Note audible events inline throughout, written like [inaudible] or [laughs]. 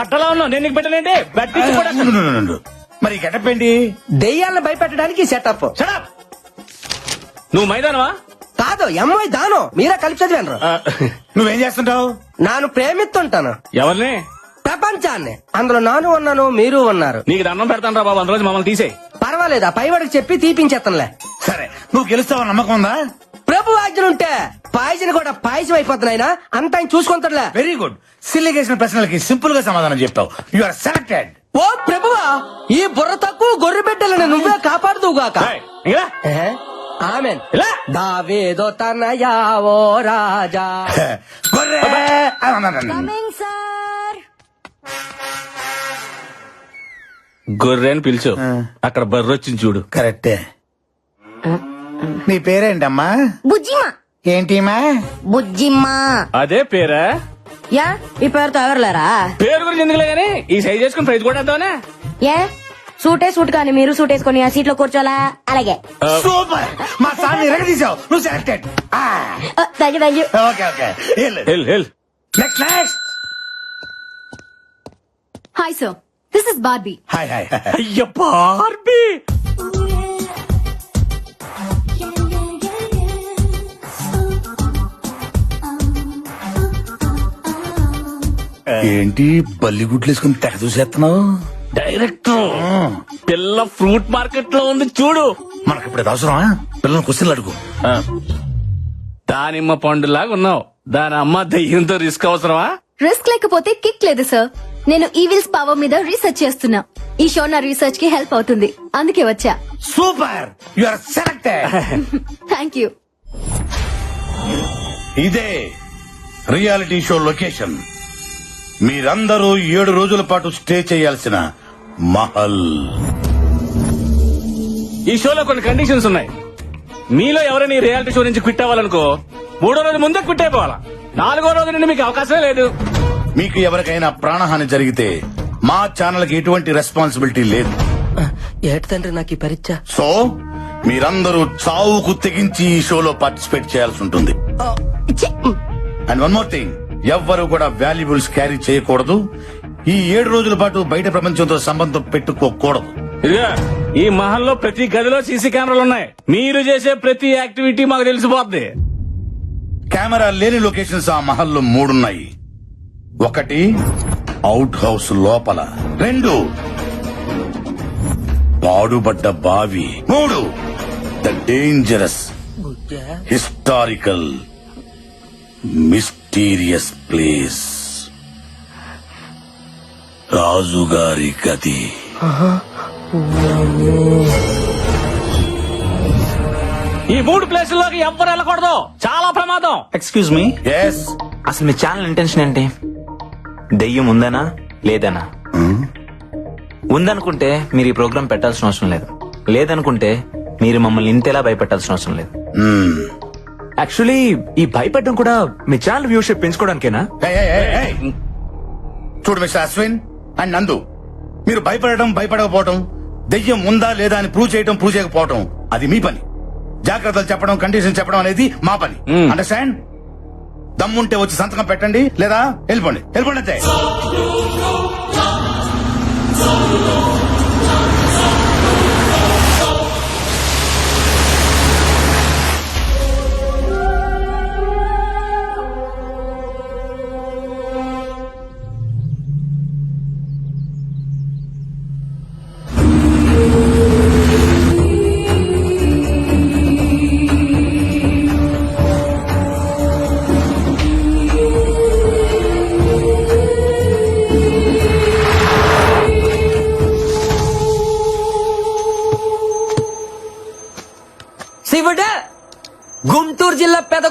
బట్టలో ఉన్నావు నేను నీకు ఉండు, ఉండు, ఉండు. మరి గెటప్ ఏంటి? దెయ్యాలను భయపెట్టడానికి సెటప్! నువ్వు మైదానవా కాదు ఎంఐ దానం. మీరే కలిపి చదివాను నువ్వేం చేస్తుంటావు? నాను ప్రేమిస్తుంటాను. ఎవరిని? ప్రపంచాన్ని. అందులో నాను ఉన్నాను మీరు ఉన్నారు. నీకు దండం పెడతాను రా బాబు అందులో మమ్మల్ని తీసేయి. పర్వాలేదు ఆ పైవాడికి చెప్పి తీపించేస్తానులే. సరే నువ్వు గెలుస్తావు నమ్మకం ఉందా? ప్రభు ఆజ్ఞలుంటే పాయసం కూడా పాయసం అయిపోతున్నాయినా అంత ఆయన చూసుకుంటాడులే వెరీ గుడ్ సిల్లి చేసిన ప్రశ్నలకి సింపుల్గా సమాధానం చెప్తావు యు ఆర్ సెలెక్టెడ్ ఓ ప్రభువా ఈ బుర్ర తక్కువ గొర్రె బిడ్డలను నువ్వే కాపాడుదువుగాక. ఆమెన్. ఇలా. దావేదో తనయా ఓ రాజా. [laughs] కమింగ్ గొర్రె అని పిలిచు అక్కడ బర్రె వచ్చింది చూడు. కరెక్టే. నీ పేరేంటమ్మా? బుజ్జిమా ఏంటిమా? బుజ్జిమా అదే పేరా? యా ఈ పేరుతో ఎవరులేరా? పేరు గురించి ఎందుకులే గానీ ఈ సైజ్ చేసుకుని ప్రైజ్ కూడా వేద్దామనే ఏ సూటే సూట్ కానీ మీరు సూట్ వేసుకొని ఆ సీట్లో కూర్చోలా అలాగే సూపర్! మా సార్ ఎరగదీసావు నువ్వు selected. Thank you thank you okay okay. Hell hell next next hi sir this is Barbie hi hi అయ్య బార్బీ ఏంటి బల్లిగుడ్లు వేసుకుని తెగ చూసేస్తున్నావు? డైరెక్టర్ పిల్ల ఫ్రూట్ మార్కెట్లో ఉంది చూడు. మనకి ఇప్పుడు అవసరమా? పిల్లలు క్వశ్చన్లు అడుగు. ఆ. దానిమ్మ పండులాగా ఉన్నావు. దాని అమ్మ దయ్యంతో రిస్క్ అవసరమా? రిస్క్ లేకపోతే కిక్ లేదు సార్ నేను ఈవిల్స్ పవర్ మీద రీసెర్చ్ చేస్తున్నా. ఈ షో నా రీసెర్చ్కి హెల్ప్ అవుతుంది. అందుకే వచ్చా. Super you are selected thank you ఇదే రియాలిటీ షో లొకేషన్ మీరందరూ ఏడు రోజుల పాటు స్టే చేయాల్సిన మహల్. ఈ షోలో కొన్ని కండిషన్స్ ఉన్నాయి. మీలో ఎవరైనా ఈ రియాలిటీ షో నుంచి క్విట్ అవ్వాలనుకో మూడో రోజు ముందే క్విట్ అయిపోవాలా? నాలుగో రోజు నుండి మీకు అవకాశమే లేదు. మీకు ఎవరికైనా ప్రాణహాని జరిగితే మా ఛానల్కి ఎటువంటి రెస్పాన్సిబిలిటీ లేదు. ఏటి తండ్రి నాకు ఈ పరీక్ష? సో మీరందరూ చావుకు తెగించి ఈ షోలో పార్టిసిపేట్ చేయాల్సి ఉంటుంది. అండ్ వన్ మోర్ థింగ్ ఎవ్వరు కూడా వాల్యుబుల్స్ క్యారీ చేయకూడదు. ఈ ఏడు రోజుల పాటు బయట ప్రపంచంతో సంబంధం పెట్టుకోకూడదు. ఈ మహల్లో ప్రతి గదిలో సీసీ కెమెరాలు ఉన్నాయి. మీరు చేసే ప్రతి యాక్టివిటీ మాకు తెలిసిపోద్ది. కెమెరా లేని లొకేషన్స్ ఆ మహల్లో మూడున్నాయి. ఒకటి అవుట్ హౌస్ లోపల. రెండు పాడుబడ్డ బావి. మూడు the dangerous historical mysterious place రాజుగారి గది. ఈ మూడు ప్లేసుల్లోకి ఎవ్వరు వెళ్ళకూడదు. చాలా ప్రమాదం. ఎక్స్క్యూజ్ మీ ఎస్ అసలు మీ ఛానల్ ఇంటెన్షన్ ఏంటి? దెయ్యం ఉందనా లేదనా? ఉందనుకుంటే మీరు ఈ ప్రోగ్రామ్ పెట్టాల్సిన అవసరం లేదు. లేదనుకుంటే మీరు మమ్మల్ని ఇంతేలా భయపెట్టాల్సిన అవసరం లేదు. యాక్చువల్లీ ఈ భయపెట్టడం కూడా మీ ఛానల్ వ్యూషిప్ పెంచుకోవడానికేనా చూడు మిస్టర్ అశ్విన్ అండ్ నందు మీరు భయపడడం భయపడకపోవటం దెయ్యం ఉందా లేదా అని ప్రూవ్ చేయడం ప్రూవ్ చేయకపోవటం అది మీ పని. జాగ్రత్తలు చెప్పడం కండిషన్ చెప్పడం అనేది మా పని. అండర్స్టాండ్ దమ్ముంటే వచ్చి సంతకం పెట్టండి లేదా వెళ్ళిపోండి. వెళ్ళిపోండి అంతే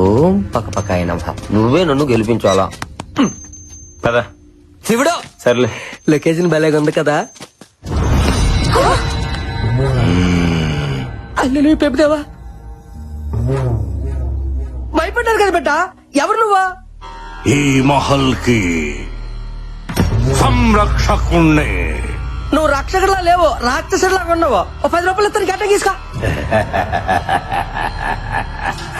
ఓం పక్క పక్క అయినా నువ్వే నన్ను గెలిపించాలా? పదా. శివుడు! సర్లే. లొకేషన్ భలేగా ఉంది కదా? నువ్వు పెప్పుదేవా భయపడ్డారు కదా బిడ్డ? ఎవరు నువ్వా? ఈ మహల్కి సంరక్షకుణ్ణి. నువ్వు రక్షకుడిలా లేవు రాక్షసుడిలా ఉన్నావు. ఓ పది రూపాయలు ఇస్తాను గట్ట తీసుకో [laughs]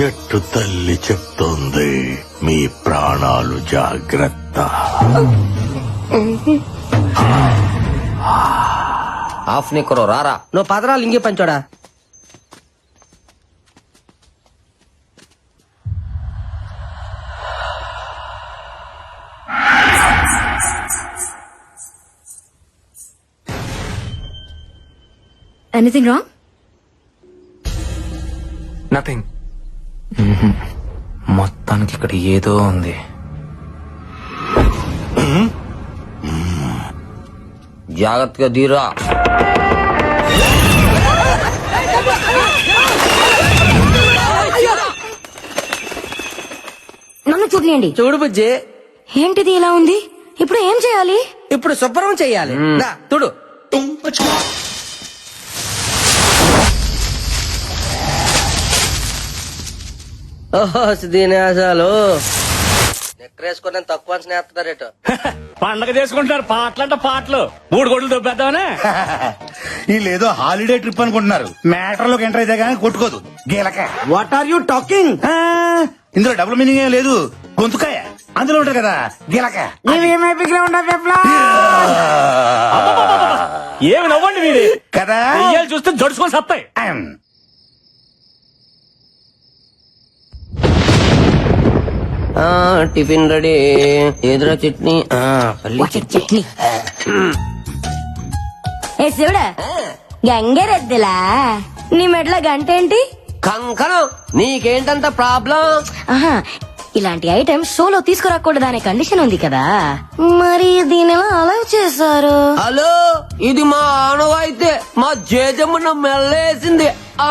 చెట్టు తల్లి చెప్తోంది. మీ ప్రాణాలు జాగ్రత్త. ఆఫ్ నీకురో రారా. నువ్వు పదరాలు ఇంకే పంచోడా ఎనీథింగ్ రాంగ్ నథింగ్ మొత్తానికి ఇక్కడ ఏదో ఉంది. జాగ్రత్తగా దీరా. నన్ను చూడలేండి చూడు బుజ్జి. ఏంటిది ఇలా ఉంది? ఇప్పుడు ఏం చేయాలి? ఇప్పుడు శుభ్రం చెయ్యాలి దా, ఓహో దీనేశాలు నెక్కరేసుకుని తక్కువ స్నేహితుడారేట [laughs] పండగ చేసుకుంటున్నారు పాటలంట పాటలు. మూడు గొడ్లు దొబ్బేద్దామనే. వీళ్ళేదో హాలిడే ట్రిప్ అనుకుంటున్నారు. మ్యాటర్లోకి ఎంటర్ అయితే గానీ కొట్టుకోదు. గీలక. వాట్ ఆర్ యూ టాకింగ్ ఇందులో డబుల్ మీనింగ్ ఏం లేదు. గొంతుకాయ. అందులో ఉంటారు కదా గీలక. ఏమి నవ్వండి మీది కదా? చూస్తే జడుచుకొని సత్తాయి. Tiffin ready. ఎదురా చట్నీ? పల్లి చట్నీ. ఏ శివుడా గంగరెద్దులా? నీ మెడల గంట ఏంటి? కంకణం. నీకేంటంత ప్రాబ్లం? ఆహా ఇలాంటి ఐటమ్ షోలో తీసుకురాకూడదనే కండిషన్ ఉంది కదా. మరి దీని ఎలా అలౌ చేశారు? హలో ఇది మా ఆనవాయితే. మా జేజమ్మ మెల్లేసింది. ఆ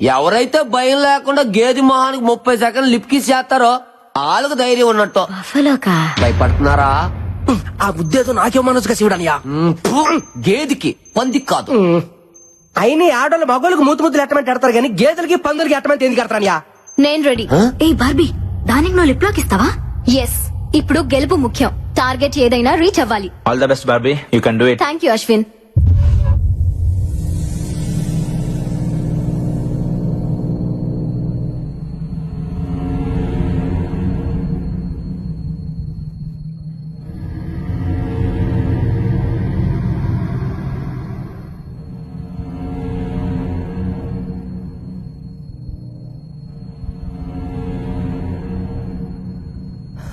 ఎవరైతే భయం లేకుండా గేది మొహానికి ముప్పై సెకండ్లు లిప్ కిస్ చేస్తారో వాళ్ళకు ధైర్యం ఉన్నట్టు. బఫలోకా? భయపడుతున్నారా? ఆ ఉద్దేశం నాకే మనసుగా శివుడనియా? గేదికి పందికి కాదు. అయిన ఆడోళ్ళు మగోళ్ళకి మూతు ముద్దులు ఎట్టమంటే ఎడతారు కానీ గేదెలకి పందులకి ఎట్టమంటే ఎందుకు ఎడతారనియా నేను రెడీ. ఏ బార్బీ దానికి నువ్వు లిప్ లాక్ ఇస్తావా? ఎస్ ఇప్పుడు గెలుపు ముఖ్యం. టార్గెట్ ఏదైనా రీచ్ అవ్వాలి. All the best Barbie. You can do it thank you Ashwin.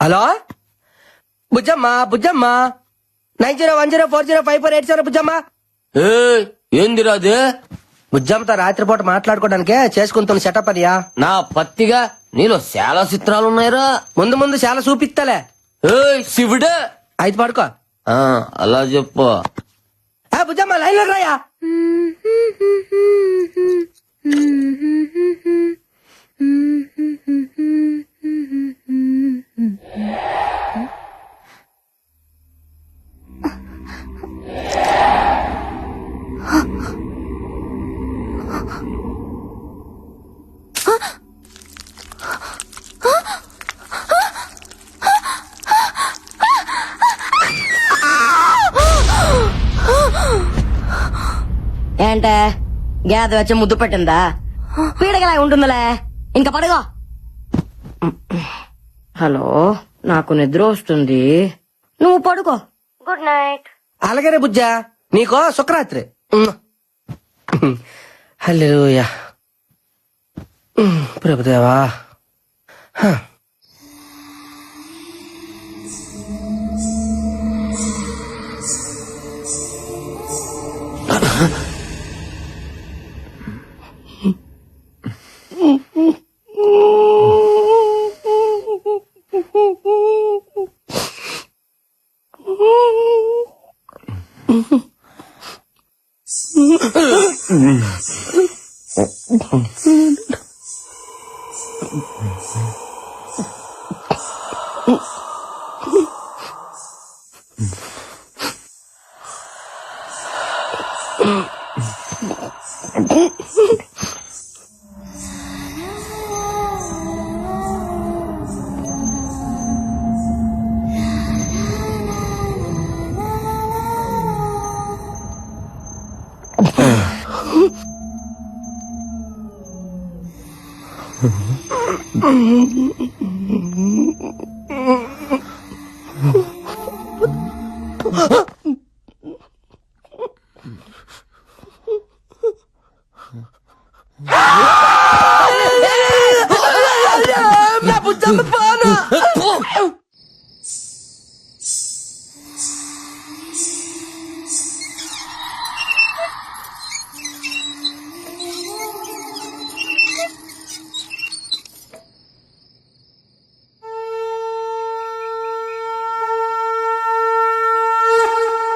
Hello? Bujjamma Bujjamma. Nine zero one zero four zero five four eight zero Bujjamma. ఏయ్, ఏందిరా అది? బుజ్జమ్మతో రాత్రిపూట మాట్లాడుకోవడానికే చేసుకుంటున్న సెటప్ అనియా నా పత్తిగా నీలో చాలా చిత్రాలు ఉన్నాయిరా ముందు ముందు చాలా చూపిస్తలే ఏయ్ శివుడే? అయితే పడుకో. ఆ, అలా చెప్పు. ఆ బుజ్జమ్మ లైన్లో రాయా ఏంటే గ్యాద వచ్చి ముద్దు పెట్టిందా? పీడగలా ఉంటుందిలే. ఇంకా పడుగో హలో నాకు నిద్ర వస్తుంది. నువ్వు పడుకో. Good night. అలాగనే బుజ్జా నీకో శుక్రరాత్రి. హల్లెలూయా. ఉమ్, ప్రభుదేవా. Mm-hmm. నా బుజ్జమ్మ పాను